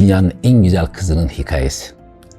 Dünyanın en güzel kızının hikayesi.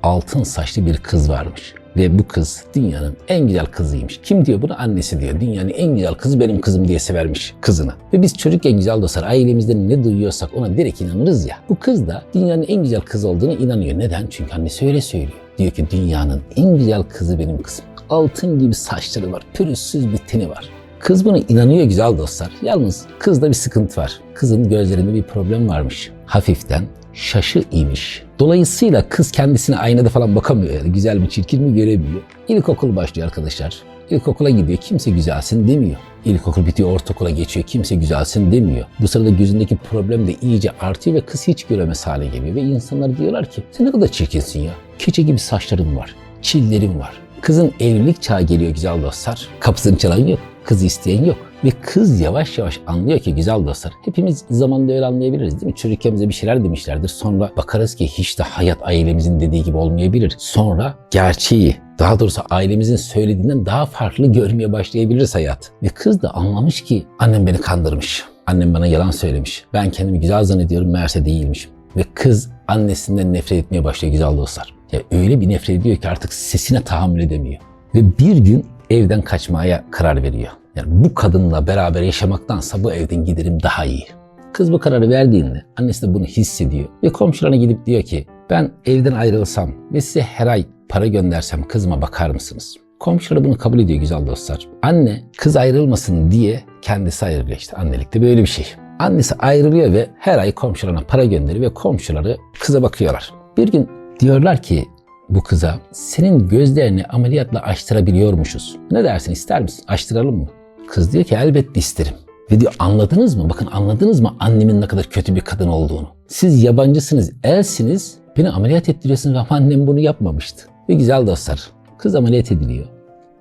Altın saçlı bir kız varmış. Ve bu kız dünyanın en güzel kızıymış. Kim diyor bunu? Annesi diyor. Dünyanın en güzel kızı benim kızım diye severmiş kızını. Ve biz çocukken güzel dostlar ailemizden ne duyuyorsak ona direkt inanırız ya. Bu kız da dünyanın en güzel kız olduğunu inanıyor. Neden? Çünkü annesi öyle söylüyor. Diyor ki dünyanın en güzel kızı benim kızım. Altın gibi saçları var, pürüzsüz bir teni var. Kız buna inanıyor güzel dostlar. Yalnız kızda bir sıkıntı var. Kızın gözlerinde bir problem varmış. Hafiften şaşı imiş. Dolayısıyla kız kendisine aynada falan bakamıyor. Yani güzel mi çirkin mi göremiyor. İlkokul başlıyor arkadaşlar. İlkokula gidiyor kimse güzelsin demiyor. İlkokul bitiyor ortaokula geçiyor kimse güzelsin demiyor. Bu sırada gözündeki problem de iyice artıyor ve kız hiç göremez hale geliyor. Ve insanlar diyorlar ki sen ne kadar çirkinsin ya. Keçe gibi saçların var. Çillerin var. Kızın evlilik çağı geliyor güzel dostlar. Kapısını çalan yok. Kızı isteyen yok. Ve kız yavaş yavaş anlıyor ki güzel dostlar. Hepimiz zamanında öyle anlayabiliriz değil mi? Çocukken bir şeyler demişlerdir. Sonra bakarız ki hiç de hayat ailemizin dediği gibi olmayabilir. Sonra gerçeği daha doğrusu ailemizin söylediğinden daha farklı görmeye başlayabiliriz hayat. Ve kız da anlamış ki annem beni kandırmış. Annem bana yalan söylemiş. Ben kendimi güzel zannediyorum meğerse değilmişim. Ve kız annesinden nefret etmeye başlıyor güzel dostlar. Ya öyle bir nefret ediyor ki artık sesine tahammül edemiyor. Ve bir gün evden kaçmaya karar veriyor. Yani bu kadınla beraber yaşamaktansa bu evden giderim daha iyi. Kız bu kararı verdiğinde annesi de bunu hissediyor ve komşularına gidip diyor ki ben evden ayrılsam ve size her ay para göndersem kızıma bakar mısınız? Komşuları bunu kabul ediyor güzel dostlar. Anne kız ayrılmasın diye kendisi ayrılıyor işte annelikte böyle bir şey. Annesi ayrılıyor ve her ay komşularına para gönderiyor ve komşuları kıza bakıyorlar. Bir gün diyorlar ki bu kıza senin gözlerini ameliyatla açtırabiliyormuşuz. Ne dersin ister misin? Açtıralım mı? Kız diyor ki elbette isterim. Ve diyor anladınız mı? Bakın anladınız mı annemin ne kadar kötü bir kadın olduğunu? Siz yabancısınız, elsiniz. Beni ameliyat ettiriyorsunuz ama annem bunu yapmamıştı. Ve güzel dostlar, kız ameliyat ediliyor.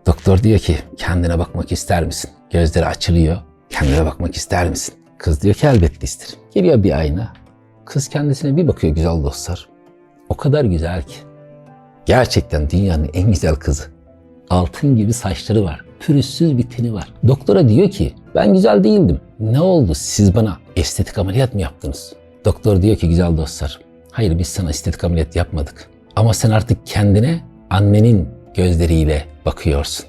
Doktor diyor ki kendine bakmak ister misin? Gözleri açılıyor. Kendine bakmak ister misin? Kız diyor ki elbette isterim. Geliyor bir ayna. Kız kendisine bir bakıyor güzel dostlar. O kadar güzel ki. Gerçekten dünyanın en güzel kızı. Altın gibi saçları var. Pürüzsüz bir teni var. Doktora diyor ki ben güzel değildim. Ne oldu siz bana estetik ameliyat mı yaptınız? Doktor diyor ki güzel dostlar. Hayır biz sana estetik ameliyat yapmadık. Ama sen artık kendine annenin gözleriyle bakıyorsun.